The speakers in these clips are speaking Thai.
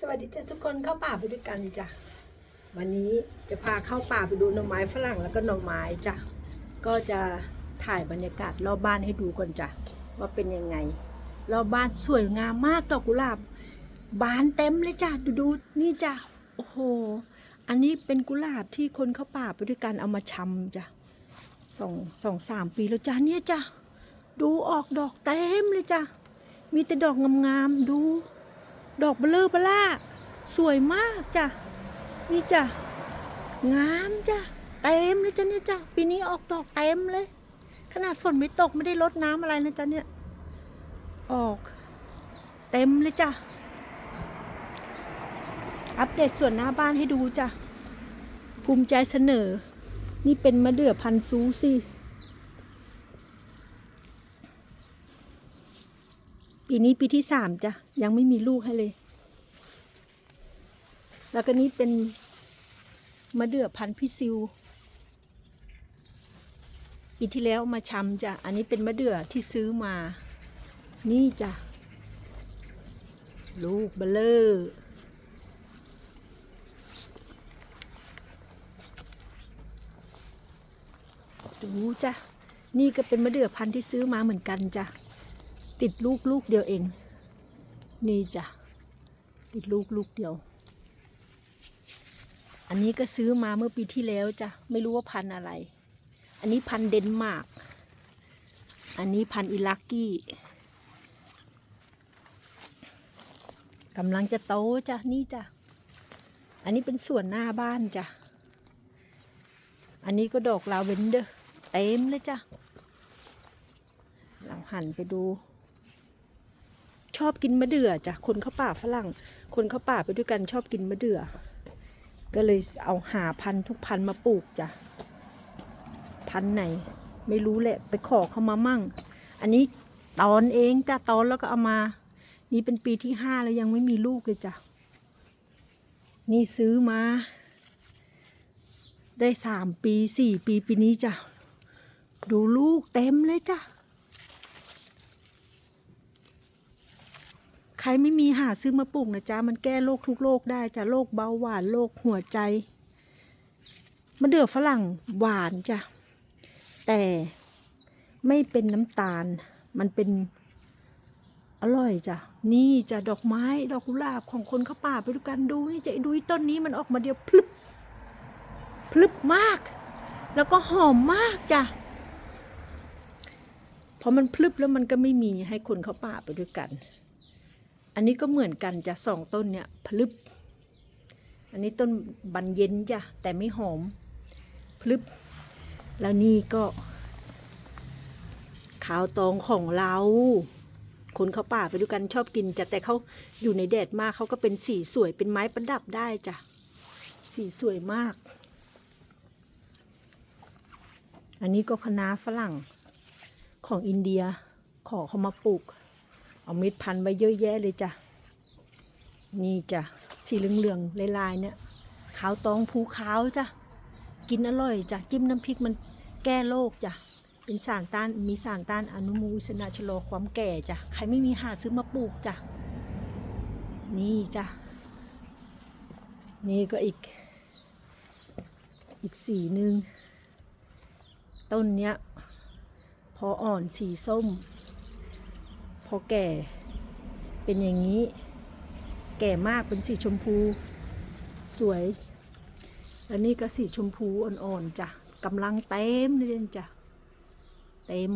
สวัสดีจ้ะทุกคนเข้าป่าไปด้วยกันจ้ะวันนี้จะพาเข้าป่าไปดูหน่อไม้ฝรั่งแล้วก็หน่อไม้จ้ะก็จะถ่ายบรรยากาศรอบบ้านให้ดูก่อนจ้ะว่าเป็นยังไงรอบบ้านสวยงามมากดอกกุหลาบ บานเต็มเลยจ้ะดูดูนี่จ้ะโอ้โหอันนี้เป็นกุหลาบที่คนเข้าป่าไปด้วยกันเอามาชำจ้ะสองสองสามปีแล้วจ้ะเนี่ยจ้ะดูออกดอกเต็มเลยจ้ะมีแต่ดอกงามๆดู ดอกเบลอเบล่า สวยมากจ้ะ นี่จ้ะ งามจ้ะ เต็มเลยจ้ะเนี่ยจ้ะ ปีนี้ออกดอกเต็มเลย ขนาดฝนไม่ตกไม่ได้ลดน้ำอะไรนะจ๊ะเนี่ย ออก เต็มเลยจ้ะ อัปเดตส่วนหน้าบ้านให้ดูจ้ะ ภูมิใจเสนอ นี่เป็นมะเดื่อพันธุ์ซูซี่ ปีนี้ปีที่สามจ้ะ ยังไม่มีลูกให้เลย แล้วก็นี้เป็นมะเดื่อพันธุ์พิซิว ปีที่แล้วมาชำจ้ะ อันนี้เป็นมะเดื่อที่ซื้อมา นี่จ้ะ ลูกเบลเลอร์ดูจ้ะ นี่ก็เป็นมะเดื่อพันธุ์ที่ซื้อมาเหมือนกันจ้ะ ติดลูกลูกเดียวเอง นี่จ้ะ ติดลูกลูกเดียว อันนี้ก็ซื้อมาเมื่อปีที่แล้วจ้ะ ไม่รู้ว่าพันอะไร อันนี้พันเดนมาร์ก อันนี้พันอิลักกี้กำลังจะโตจ้ะ นี่จ้ะ อันนี้เป็นส่วนหน้าบ้านจ้ะ อันนี้ก็ดอกลาเวนเดอร์เต็มเลยจ้ะ เราหันไปดู ชอบกินมะเดื่อจ้ะคนเข้าป่าฝรั่ง คนเข้าป่าไปด้วยกันชอบกินมะเดื่อ ก็เลยเอาหาพันธุ์ทุกพันธุ์มาปลูกจ้ะพันธุ์ไหน ไม่รู้แหละไปขอเขามามั่ง อันนี้ตอนเองจ้ะตอนแล้วก็เอามา นี่เป็นปีที่ห้าแล้วยังไม่มีลูกเลยจ้ะนี่ซื้อมา ได้สามปีสี่ปีปีนี้จ้ะดูลูกเต็มเลยจ้ะ ครไม่มีหาซื้อมาปลูกนะจ๊ะ มันแก้โรคทุกโรคได้จ้ะโรคเบาหวานโรคหัวใจมะเดื่อฝรั่งหวานจ้ะ แต่ไม่เป็นน้ำตาล มันเป็นอร่อยจ้ะ นี่จ้ะดอกไม้ดอกกุหลาบของคนเข้าป่าไปดูกันดูนี่จะดูต้นนี้มันออกมาเดียวพลึบพลึบมาก แล้วก็หอมมากจ้ะพอมันพลึบแล้วมันก็ไม่มีให้คนเข้าป่าไปด้วยกัน อันนี้ก็เหมือนกันจ้ะสองต้นเนี่ยพลึบ อันนี้ต้นบันเย็นจ้ะแต่ไม่หอมพลึบ แล้วนี่ก็ ขาวตองของเราคนเขาป่าไปด้วยกันชอบกินจ้ะแต่เขาอยู่ในแดดมากเขาก็เป็นสีสวยเป็นไม้ประดับได้จ้ะสีสวยมาก อันนี้ก็คะน้าฝรั่งของอินเดียขอเขามาปลูก เอาม็ดพันไว้เยอะแยะเลยจ้ะ นี่จ้ะ สีเหลืองๆลายๆเนี่ย ขาวตองภูขาวจ้ะ กินอร่อยจ้ะ จิ้มน้ำพริกมันแก้โรคจ้ะ เป็นสารต้าน มีสารต้านอนุมูลอิสนาชะลอความแก่จ้ะ ใครไม่มีหาซื้อมาปลูกจ้ะ นี่จ้ะ นี่ก็อีก อีกสีหนึ่ง ต้นเนี้ย พออ่อนสีส้ม อแก่ เป็นอย่างนี้ แก่มากเป็นสีชมพู สวยแล้วนี่ก็สีชมพูอ่อนๆจ้ะกำลังเต็มเลยจ้ะ เต็ม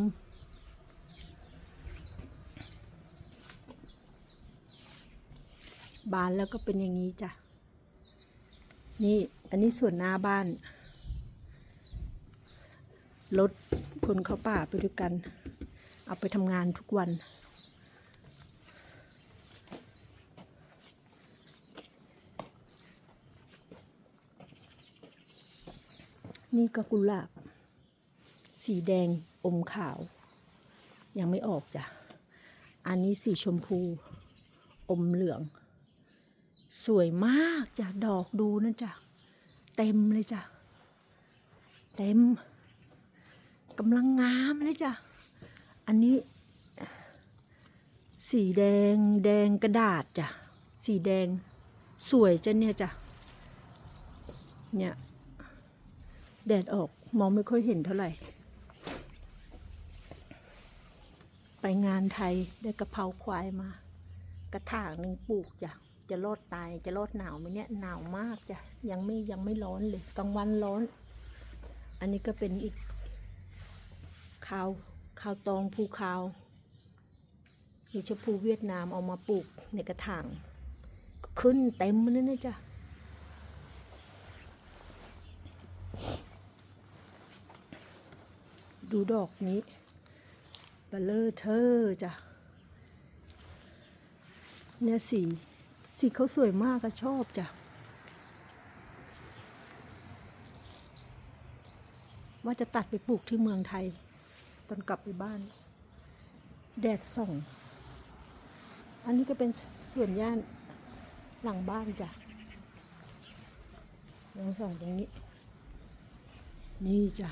บานแล้วก็เป็นอย่างนี้จ้ะ นี่อันนี้ส่วนหน้าบ้าน รถคนเขาป่าไปด้วยกัน เอาไปทำงานทุกวัน นี่ก็กุหลาบ สีแดงอมขาว ยังไม่ออกจ้ะ อันนี้สีชมพู อมเหลือง สวยมากจ้ะ ดอกดูนั่นจ้ะ เต็มเลยจ้ะ เต็มกำลังงามเลยจ้ะ อันนี้ สีแดงแดงกระดาษจ้ะ สีแดงสวยจ้ะเนี่ยจ้ะ เนี่ย แดดออกมองไม่ค่อยเห็นเท่าไหร่ ไปงานไทยได้กระเพราควายมา กระถางหนึ่งปลูกจ้ะจะรอดตายจะรอดหนาวไหมเนี่ยหนาวมากจ้ะยังไม่ยังไม่ร้อนเลยกลางวันร้อน อันนี้ก็เป็นอีกข้าวข้าวตองภูคาวหรือชมพูเวียดนามเอามาปลูกในกระถางขึ้นเต็มเลยนะจ้ะ ดูดอกนี้เบลเลอร์เธอร์จ้ะเนี่ยสีสีเขาสวยมากก็ชอบจ้ะว่าจะตัดไปปลูกที่เมืองไทย ตอนกลับไปบ้าน แดดส่อง อันนี้ก็เป็นส่วนย่านหลังบ้านจ้ะลองส่องตรงนี้ นี่จ้ะ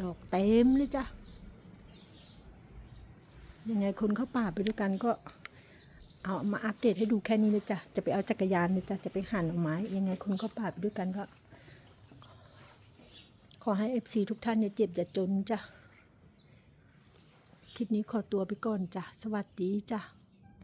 ดอกเต็มเลยจ้ะ ยังไงคนเข้าป่าไปด้วยกันก็เอามาอัปเดตให้ดูแค่นี้เลยจ้ะ จะไปเอาจักรยานเลยจ้ะ จะไปหั่นเอาไม้ ยังไงคนเข้าป่าไปด้วยกันก็ ขอให้เอฟซีทุกท่านอย่าเจ็บอย่าจนจ้ะ คลิปนี้ขอตัวไปก่อนจ้ะ สวัสดีจ้ะ